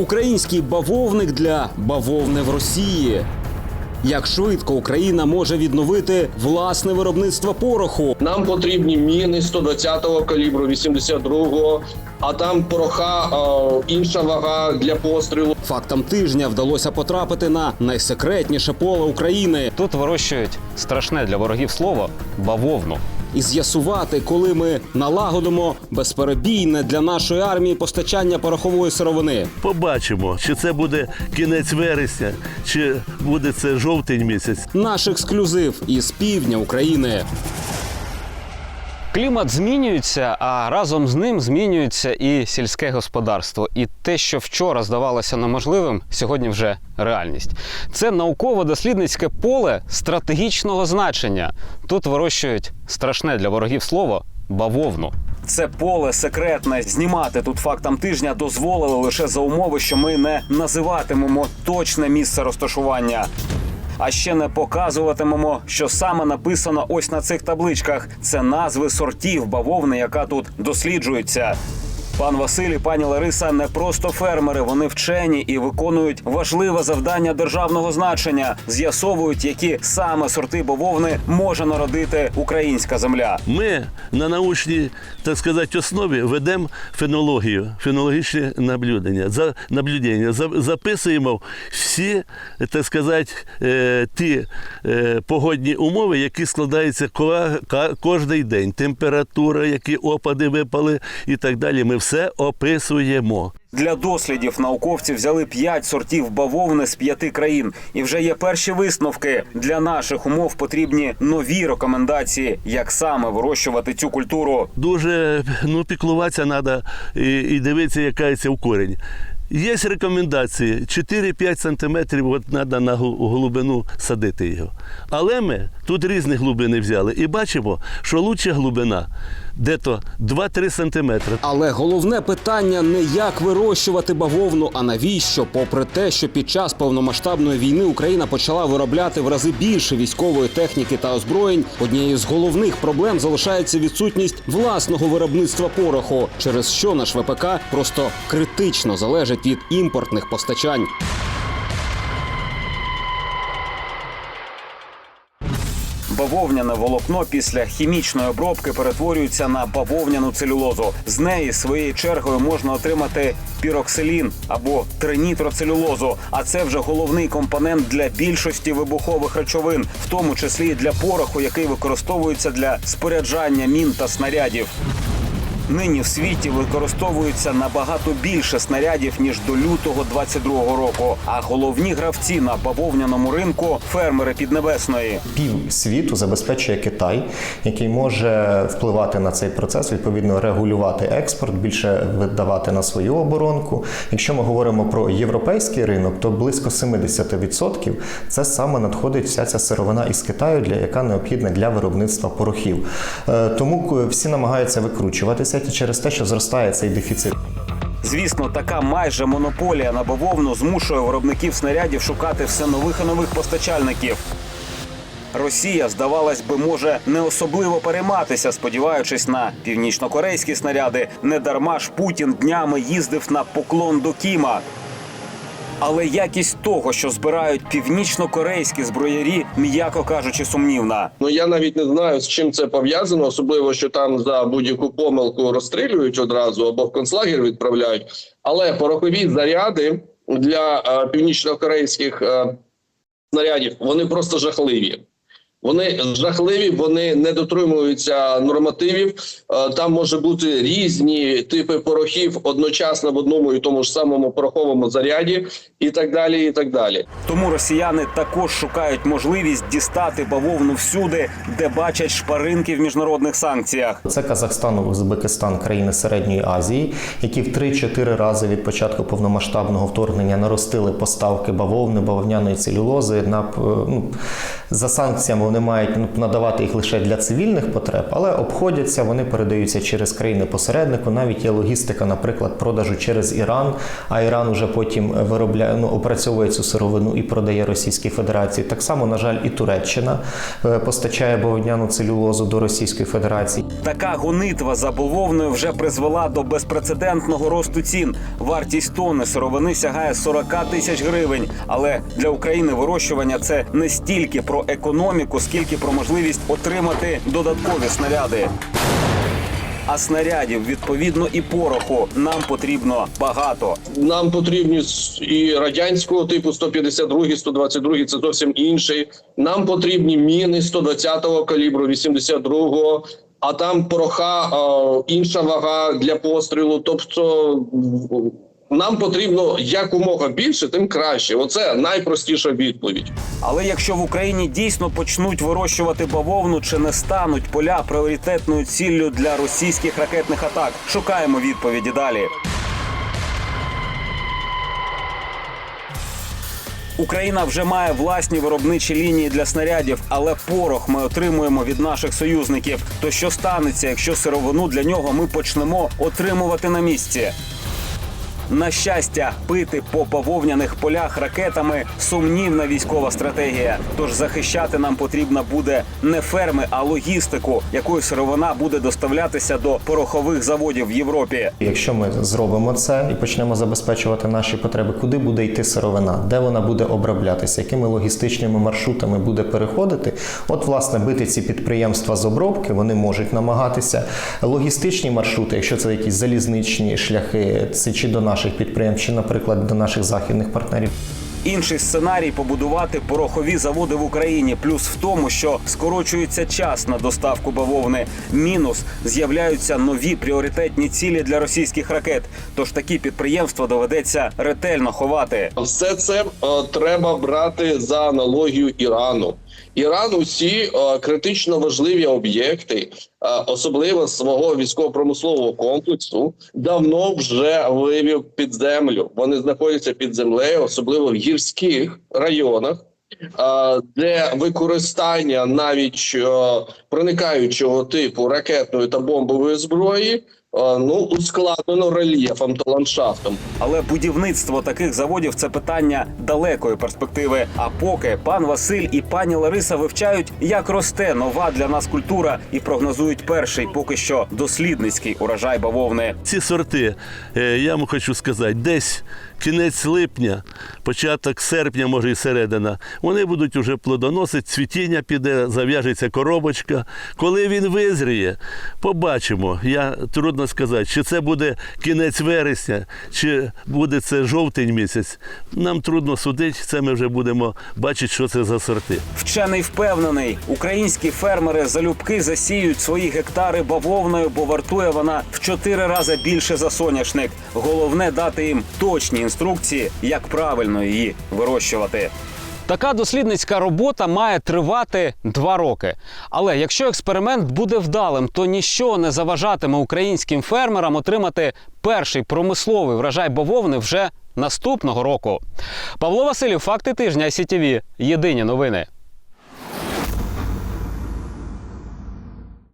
Український бавовник для бавовни в Росії. Як швидко Україна може відновити власне виробництво пороху? Нам потрібні міни 120-го калібру, 82-го, а там пороха, е, інша вага для пострілу. Фактам тижня вдалося потрапити на найсекретніше поле України Тут вирощують страшне для ворогів слово бавовну. І з'ясувати, коли ми налагодимо безперебійне для нашої армії постачання порохової сировини. Побачимо, чи це буде кінець вересня, чи буде це жовтень місяць. Наш ексклюзив із півдня України. Клімат змінюється, а разом з ним змінюється і сільське господарство. І те, що вчора здавалося неможливим, сьогодні вже реальність. Це науково-дослідницьке поле стратегічного значення. Тут вирощують страшне для ворогів слово бавовну. Це поле секретне. Знімати тут фактам тижня дозволили лише за умови, що ми не називатимемо точне місце розташування. А ще не показуватимемо, що саме написано ось на цих табличках. Це назви сортів бавовни, яка тут досліджується. Пан Василь і пані Лариса не просто фермери, вони вчені і виконують важливе завдання державного значення. З'ясовують, які саме сорти бавовни може народити українська земля. Ми на научній, так сказати, основі ведемо фенологію, фенологічні наблюдення. За наблюдення записуємо всі, так сказати, е, ті е, погодні умови, які складаються кожен день. Температура, які опади випали і так далі. Ми все описуємо. Для дослідів науковці взяли п'ять сортів бавовни з п'яти країн, і вже є перші висновки. Для наших умов потрібні нові рекомендації, як саме вирощувати цю культуру. дуже ну, піклуватися треба і, і дивитися, яка це в корінь. Є рекомендації 4-5 сантиметрів от треба на глибину садити його. Але ми тут різні глибини взяли і бачимо, що лучша глибина де-то 2-3 сантиметри. Але головне питання не як вирощувати бавовну, а навіщо, попри те, що під час повномасштабної війни Україна почала виробляти в рази більше військової техніки та озброєнь. Однією з головних проблем залишається відсутність власного виробництва пороху, через що наш ВПК просто критично залежить від імпортних постачань. Бавовняне волокно після хімічної обробки перетворюється на бавовняну целюлозу. З неї своєю чергою можна отримати піроксилін або тринітроцелюлозу. А це вже головний компонент для більшості вибухових речовин, в тому числі і для пороху, який використовується для споряджання мін та снарядів. Нині в світі використовується набагато більше снарядів ніж до лютого 22-го року. А головні гравці на бавовняному ринку фермери Піднебесної. пів світу забезпечує Китай, який може впливати на цей процес, відповідно регулювати експорт, більше видавати на свою оборонку. Якщо ми говоримо про європейський ринок, то близько 70% це саме надходить вся ця сировина із Китаю, для яка необхідна для виробництва порохів. Е, Тому всі намагаються викручуватися через те, що зростає цей дефіцит. Звісно, така майже монополія на бавовну змушує виробників снарядів шукати все нових і нових постачальників. Росія, здавалось би, може не особливо перейматися, сподіваючись на північнокорейські снаряди. Недарма ж Путін днями їздив на поклон до Кіма. Але якість того, що збирають північно-корейські зброярі, м'яко кажучи, сумнівна. Ну я навіть не знаю, з чим це пов'язано, особливо що там за будь-яку помилку розстрілюють одразу або в концлагер відправляють. Але порохові заряди для е, північно-корейських е, снарядів вони просто жахливі. Вони жахливі, вони не дотримуються нормативів. Е, Там може бути різні типи порохів одночасно в одному і тому ж самому пороховому заряді, і так далі. І так далі. Тому росіяни також шукають можливість дістати бавовну всюди, де бачать шпаринки в міжнародних санкціях. Це Казахстан, Узбекистан, країни Середньої Азії, які в 3-4 рази від початку повномасштабного вторгнення наростили поставки бавовни, бавовняної целюлози. На, п- ну, за санкціями вони мають ну, надавати їх лише для цивільних потреб, але обходяться, вони передаються через країни-посереднику. Навіть є логістика, наприклад, продажу через Іран, а Іран уже потім виробляє, ну, опрацьовує цю сировину і продає Російській Федерації. Так само, на жаль, і Туреччина е, постачає бавовняну целюлозу до Російської Федерації. Така гонитва за бавовною вже призвела до безпрецедентного росту цін. Вартість тонни сировини сягає 40 тисяч гривень. Але для України вирощування це не стільки про економіку, скільки про можливість отримати додаткові снаряди. А снарядів відповідно і пороху нам потрібно багато. Нам потрібні і радянського типу 152, 122, це зовсім інший. Нам потрібні міни 120-го калібру, 82-го, а там пороха, інша вага для пострілу. Тобто нам потрібно якомога більше, тим краще. Оце найпростіша відповідь. Але якщо в Україні дійсно почнуть вирощувати бавовну, чи не стануть поля пріоритетною ціллю для російських ракетних атак? Шукаємо відповіді далі. Україна вже має власні виробничі лінії для снарядів, але порох ми отримуємо від наших союзників. То що станеться, якщо сировину для нього ми почнемо отримувати на місці? На щастя, пити по бавовняних полях ракетами сумнівна військова стратегія. Тож захищати нам потрібна буде не ферми, а логістику, якою сировина буде доставлятися до порохових заводів в Європі. Якщо ми зробимо це і почнемо забезпечувати наші потреби, куди буде йти сировина, де вона буде оброблятися, якими логістичними маршрутами буде переходити, от власне бити ці підприємства з обробки, вони можуть намагатися. Логістичні маршрути, якщо це якісь залізничні шляхи, це чи до наших підприємств, чи, наприклад, до наших західних партнерів. Інший сценарій побудувати порохові заводи в Україні. Плюс в тому, що скорочується час на доставку бавовни. Мінус з'являються нові пріоритетні цілі для російських ракет. Тож такі підприємства доведеться ретельно ховати. Все це е, треба брати за аналогію Ірану. Іран усі е, критично важливі об'єкти, особливо свого військово-промислового комплексу, давно вже вивів під землю. Вони знаходяться під землею, особливо в гірських районах. е, Де використання навіть е, проникаючого типу ракетної та бомбової зброї е, ну ускладнено рельєфом та ландшафтом. Але будівництво таких заводів це питання далекої перспективи. А поки пан Василь і пані Лариса вивчають, як росте нова для нас культура, і прогнозують перший, поки що дослідницький урожай бавовни. Ці сорти, е, я вам хочу сказати, десь кінець липня, початок серпня, може і середина, вони будуть уже плодоносити, цвітіння піде, зав'яжеться коробочка. Коли він визріє, побачимо. Я трудно сказати, чи це буде кінець вересня, чи буде це жовтень місяць. Нам трудно судити, це ми вже будемо бачити, що це за сорти. Вчений впевнений, українські фермери залюбки засіють свої гектари бавовною, бо вартує вона в чотири рази більше за соняшник. Головне дати їм точні інструкції, як правильно її вирощувати. Така дослідницька робота має тривати два роки. Але якщо експеримент буде вдалим, то ніщо не заважатиме українським фермерам отримати перший промисловий врожай бавовни вже наступного року. Павло Василів, факти тижня ICTV. Єдині новини.